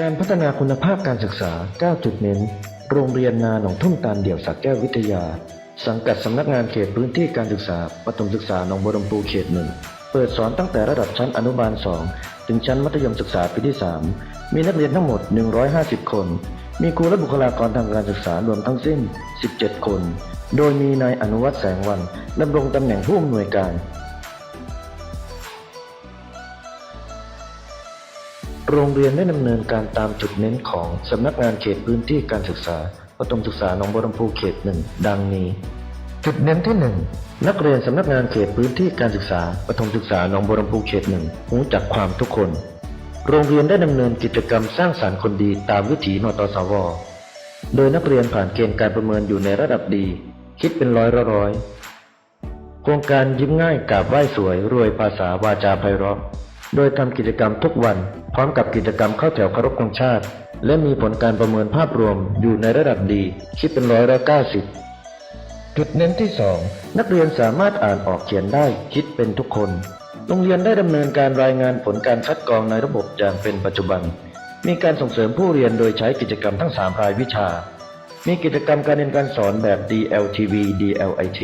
การพัฒนาคุณภาพการศึกษา 9 จุดเน้น โรงเรียนนาหนองทุ่งตาลเดี่ยวสักแก้ววิทยา สังกัดสำนักงานเขตพื้นที่การศึกษาปฐมศึกษาหนองบัวลำพูเขตหนึ่ง เปิดสอนตั้งแต่ระดับชั้นอนุบาล 2 ถึงชั้นมัธยมศึกษาปีที่ 3 มีนักเรียนทั้งหมด 150 คน มีครูและบุคลากรทางการศึกษารวมทั้งสิ้น 17 คน โดยมีนายอนุวัฒน์แสงวันดำรงตำแหน่งผู้อำนวยการ โรงเรียนได้ดำเนินการตามจุดเน้นของสำนักงานเขตพื้นที่การศึกษาปฐมศึกษาหนองบัวลำพูเขตหนึ่งดังนี้ จุดเน้นที่หนึ่งนักเรียนสำนักงานเขตพื้นที่การศึกษาปฐมศึกษาหนองบัวลำพูเขตหนึ่งรู้จักความทุกคน โรงเรียนได้ดำเนินกิจกรรมสร้างสรรค์คนดีตามวิถีนตสว โดยนักเรียนผ่านเกณฑ์การประเมินอยู่ในระดับดี คิดเป็นร้อยละร้อยโครงการยิ้มง่ายกราบไหว้สวยรวยภาษาวาจาไพเราะ โดยทำกิจกรรมทุกวัน พร้อมกับกิจกรรมเข้าแถวเคารพธงชาติ และมีผลการประเมินภาพรวมอยู่ในระดับดี คิดเป็นร้อยละเก้าสิบจุดเน้นที่สองนักเรียนสามารถอ่านออกเขียนได้คิดเป็นทุกคน โรงเรียนได้ดำเนินการรายงานผลการคัดกรองในระบบอย่างเป็นปัจจุบัน มีการส่งเสริมผู้เรียนโดยใช้กิจกรรมทั้งสามรายวิชา มีกิจกรรมการเรียนการสอนแบบ DLTV DLIT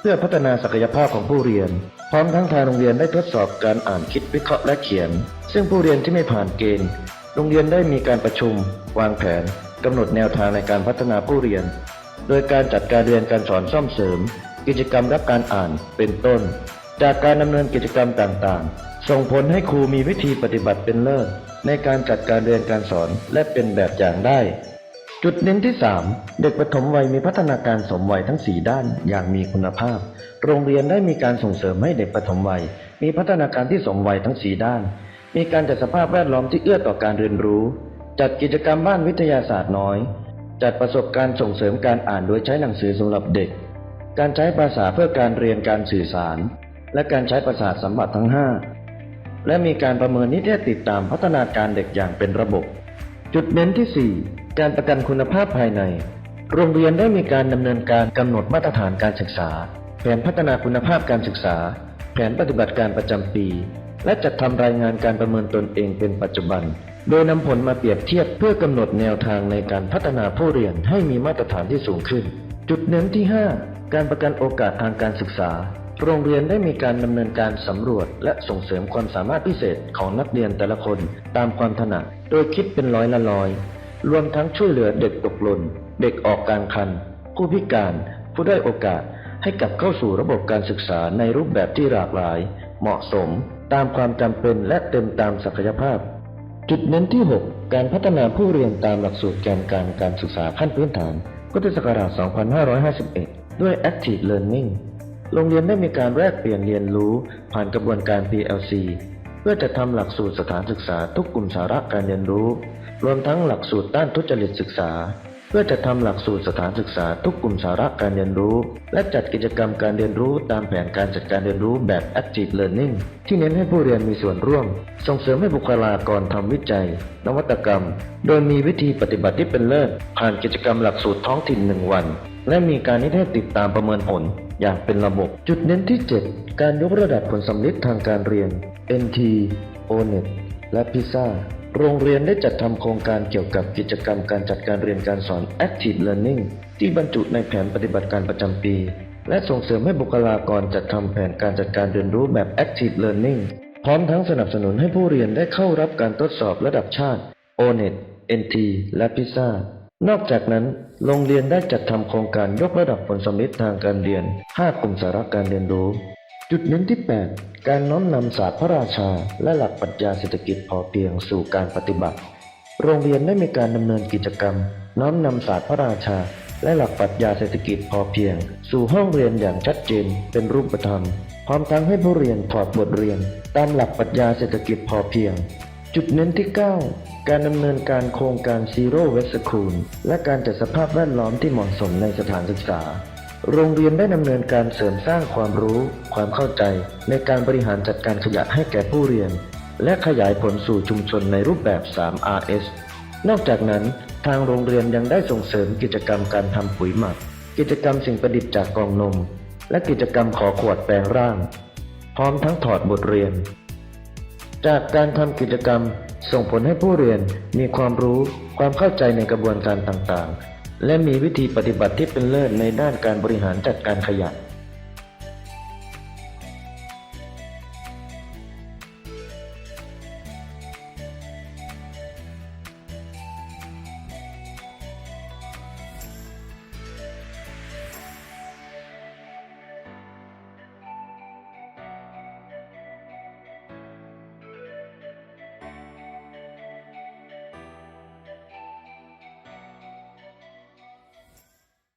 เพื่อพัฒนาศักยภาพของผู้เรียน พร้อมทั้งทางโรงเรียนได้ทดสอบการอ่านคิดวิเคราะห์และเขียน ซึ่งผู้เรียนที่ไม่ผ่านเกณฑ์ โรงเรียนได้มีการประชุม วางแผนกำหนดแนวทางในการพัฒนาผู้เรียน โดยการจัดการเรียนการสอนซ่อมเสริม กิจกรรมรับการอ่านเป็นต้น จากการดำเนินกิจกรรมต่างๆ ส่งผลให้ครูมีวิธีปฏิบัติเป็นเลิศในการจัดการเรียนการสอนและเป็นแบบอย่างได้ จุดเน้นที่ 3 เด็กปฐมวัยมีพัฒนาการสมวัยทั้ง 4 ด้านอย่างมีคุณภาพ โรงเรียนได้มีการส่งเสริมให้เด็กปฐมวัย มีพัฒนาการที่สมวัยทั้ง 4 ด้าน มีการจัดสภาพแวดล้อมที่เอื้อต่อการเรียนรู้ จัดกิจกรรมบ้านวิทยาศาสตร์น้อย จัดประสบการณ์ส่งเสริมการอ่านโดยใช้หนังสือสำหรับเด็ก การใช้ภาษาเพื่อการเรียนการสื่อสาร และการใช้ประสาทสัมผัสทั้ง 5 และมีการประเมินนิเทศติดตามพัฒนาการเด็กอย่างเป็นระบบ จุดเน้นที่ 4 การประกันคุณภาพภายใน โรงเรียนได้มีการดำเนินการกำหนดมาตรฐานการศึกษา แผนพัฒนาคุณภาพการศึกษา แผนปฏิบัติการประจำปี และจัดทำรายงานการประเมินตนเองเป็นปัจจุบัน โดยนำผลมาเปรียบเทียบเพื่อกำหนดแนวทางในการพัฒนาผู้เรียนให้มีมาตรฐานที่สูงขึ้น จุดเน้นที่ 5 การประกันโอกาสทางการศึกษาโรงเรียนได้มีการดำเนินการสำรวจ และส่งเสริมความสามารถพิเศษของนักเรียนแต่ละคนตามความถนัด โดยคิดเป็นร้อยละร้อย รวมทั้งช่วยเหลือเด็กตกหล่น เด็กออกกลางคัน ผู้พิการผู้ได้โอกาสให้กลับเข้าสู่ระบบการศึกษาในรูปแบบที่หลากหลาย เหมาะสม ตามความจำเป็นและเต็มตามศักยภาพ จุดเน้นที่ 6 การพัฒนาผู้เรียนตามหลักสูตรแกนการการศึกษาขั้นพื้นฐานพุทธศักราช 2551 ด้วย Active Learning โรงเรียนได้มีการแลกเปลี่ยนเรียนรู้ผ่านกระบวนการ PLC เพื่อจะทำหลักสูตรสถานศึกษาทุกกลุ่มสาระการเรียนรู้ รวมทั้งหลักสูตรต้านทุจริตศึกษา เพื่อจะทำหลักสูตรสถานศึกษาทุกกลุ่มสาระการเรียนรู้ และจัดกิจกรรมการเรียนรู้ตามแผนการจัดการเรียนรู้แบบ Active Learning ที่เน้นให้ผู้เรียนมีส่วนร่วม ส่งเสริมให้บุคลากรทำวิจัย นวัตกรรม โดยมีวิธีปฏิบัติที่เป็นเลิศผ่านกิจกรรมหลักสูตรท้องถิ่นหนึ่งวัน และมีการนิเทศติดตามประเมินผลอย่างเป็นระบบ จุดเน้นที่ 7 การยกระดับผลสำลิดทางการเรียน NT ONET และพิซ่า โรงเรียนได้จัดทำโครงการเกี่ยวกับกิจกรรมการจัดการเรียนการสอน Active Learning ที่บรรจุในแผนปฏิบัติการประจำปี และส่งเสริมให้บุคลากรจัดทำแผนการจัดการเรียนรู้แบบ Active Learning พร้อมทั้งสนับสนุนให้ผู้เรียนได้เข้ารับการทดสอบระดับชาติ ONET NT และพิซ่านอกจากนั้น โรงเรียนได้จัดทำโครงการยกระดับผลสำลิดทางการเรียน 5 กลุ่มสาระการเรียนรู้ จุดเน้นที่ 8 การน้อมนำศาสตร์พระราชา และหลักปรัชญาเศรษฐกิจพอเพียงสู่การปฏิบัติ โรงเรียนได้มีการดำเนินกิจกรรม น้อมนำศาสตร์พระราชา และหลักปรัชญาเศรษฐกิจพอเพียง สู่ห้องเรียนอย่างชัดเจน เป็นรูปธรรม พร้อมทั้งให้ผู้เรียนถอดบทเรียน ตามหลักปรัชญาเศรษฐกิจพอเพียง จุดเน้นที่ 9 การดำเนินการโครงการ Zero Waste School และการจัดสภาพแวดล้อมที่เหมาะสมในสถานศึกษา โรงเรียนได้ดำเนินการเสริมสร้างความรู้ ความเข้าใจ ในการบริหารจัดการขยะให้แก่ผู้เรียน และขยายผลสู่ชุมชนในรูปแบบ 3RS นอกจากนั้น ทางโรงเรียนยังได้ส่งเสริมกิจกรรมการทำปุ๋ยหมัก กิจกรรมสิ่งประดิษฐ์จากกล่องนม และกิจกรรมขอขวดแปลงร่าง พร้อมทั้งถอดบทเรียน จากการทำกิจกรรมส่งผลให้ผู้เรียนมีความรู้ ความเข้าใจในกระบวนการต่างๆ และมีวิธีปฏิบัติที่เป็นเลิศในด้านการบริหารจัดการขยะ